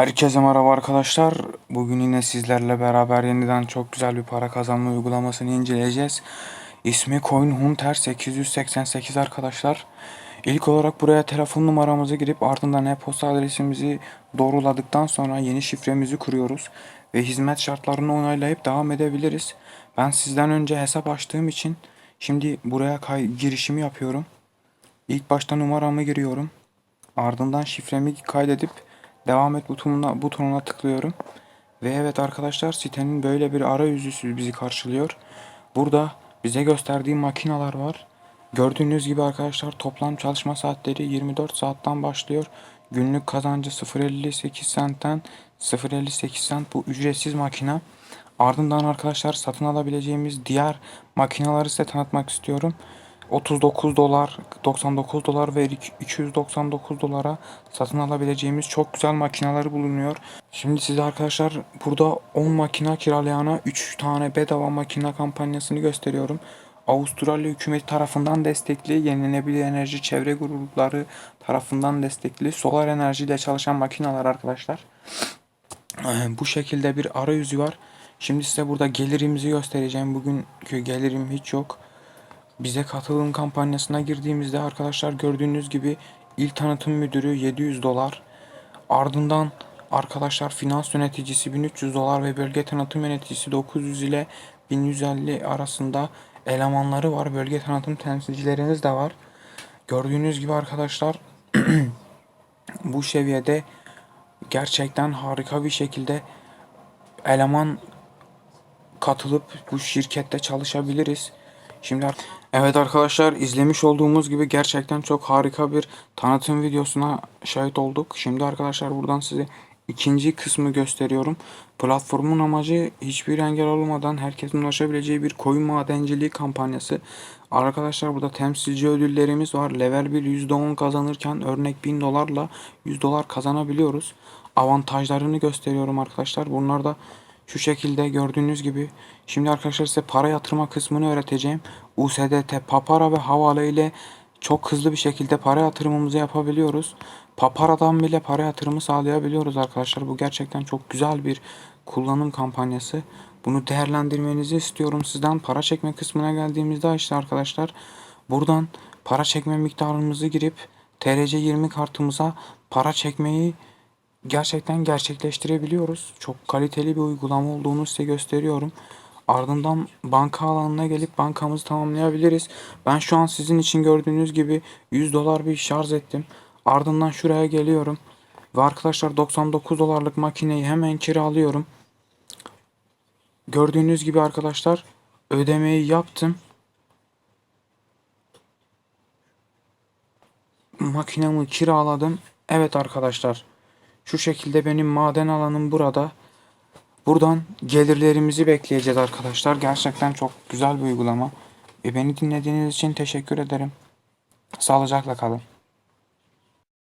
Herkese merhaba arkadaşlar. Bugün yine sizlerle beraber yeniden çok güzel bir para kazanma uygulamasını inceleyeceğiz. İsmi Coin Hunter 888 arkadaşlar. İlk olarak buraya telefon numaramızı girip ardından e-posta adresimizi doğruladıktan sonra yeni şifremizi kuruyoruz. Ve hizmet şartlarını onaylayıp devam edebiliriz. Ben sizden önce hesap açtığım için şimdi buraya girişimi yapıyorum. İlk başta numaramı giriyorum. Ardından şifremi kaydedip devam et butonuna, butonuna tıklıyorum. Ve evet arkadaşlar sitenin böyle bir arayüzü bizi karşılıyor. Burada bize gösterdiği makineler var. Gördüğünüz gibi arkadaşlar toplam çalışma saatleri 24 saatten başlıyor. Günlük kazancı 0.58 centten 0.58 cent bu ücretsiz makine. Ardından arkadaşlar satın alabileceğimiz diğer makineleri size tanıtmak istiyorum. 39 dolar, 99 dolar ve 299 dolara satın alabileceğimiz çok güzel makineler bulunuyor. Şimdi size arkadaşlar burada 10 makine kiralayana 3 tane bedava makine kampanyasını gösteriyorum. Avustralya hükümeti tarafından destekli, yenilenebilir enerji çevre grupları tarafından destekli solar enerjiyle çalışan makineler arkadaşlar. Ee, Bu şekilde bir arayüzü var. Şimdi size burada gelirimizi göstereceğim. Bugünkü gelirim hiç yok. Bize katılım kampanyasına girdiğimizde arkadaşlar gördüğünüz gibi il tanıtım müdürü 700 dolar. Ardından arkadaşlar finans yöneticisi 1300 dolar ve bölge tanıtım yöneticisi 900 ile 1150 arasında elemanları var. Bölge tanıtım temsilcileriniz de var. Gördüğünüz gibi arkadaşlar bu seviyede gerçekten harika bir şekilde eleman katılıp bu şirkette çalışabiliriz. Şimdi evet arkadaşlar izlemiş olduğumuz gibi gerçekten çok harika bir tanıtım videosuna şahit olduk. Şimdi arkadaşlar buradan size ikinci kısmı gösteriyorum. Platformun amacı hiçbir engel olmadan herkesin ulaşabileceği bir koyun madenciliği kampanyası. Arkadaşlar burada temsilci ödüllerimiz var. Level 1 %10 kazanırken örnek 1000 dolarla 100 dolar kazanabiliyoruz. Avantajlarını gösteriyorum arkadaşlar. Bunlar da şu şekilde gördüğünüz gibi. Şimdi arkadaşlar size para yatırma kısmını öğreteceğim. USDT, Papara ve Havale ile çok hızlı bir şekilde para yatırımımızı yapabiliyoruz. Papara'dan bile para yatırımı sağlayabiliyoruz arkadaşlar. Bu gerçekten çok güzel bir kullanım kampanyası. Bunu değerlendirmenizi istiyorum sizden. Para çekme kısmına geldiğimizde işte arkadaşlar buradan para çekme miktarımızı girip TRC20 kartımıza para çekmeyi gerçekten gerçekleştirebiliyoruz. Çok kaliteli bir uygulama olduğunu size gösteriyorum. Ardından banka alanına gelip bankamızı tamamlayabiliriz. Ben şu an sizin için gördüğünüz gibi 100 dolar bir şarj ettim. Ardından şuraya geliyorum. Ve arkadaşlar 99 dolarlık makineyi hemen kiralıyorum. Gördüğünüz gibi arkadaşlar ödemeyi yaptım. Makinemi kiraladım. Evet arkadaşlar. Şu şekilde benim maden alanım burada. Buradan gelirlerimizi bekleyeceğiz arkadaşlar. Gerçekten çok güzel bir uygulama. E beni dinlediğiniz için teşekkür ederim. Sağlıcakla kalın.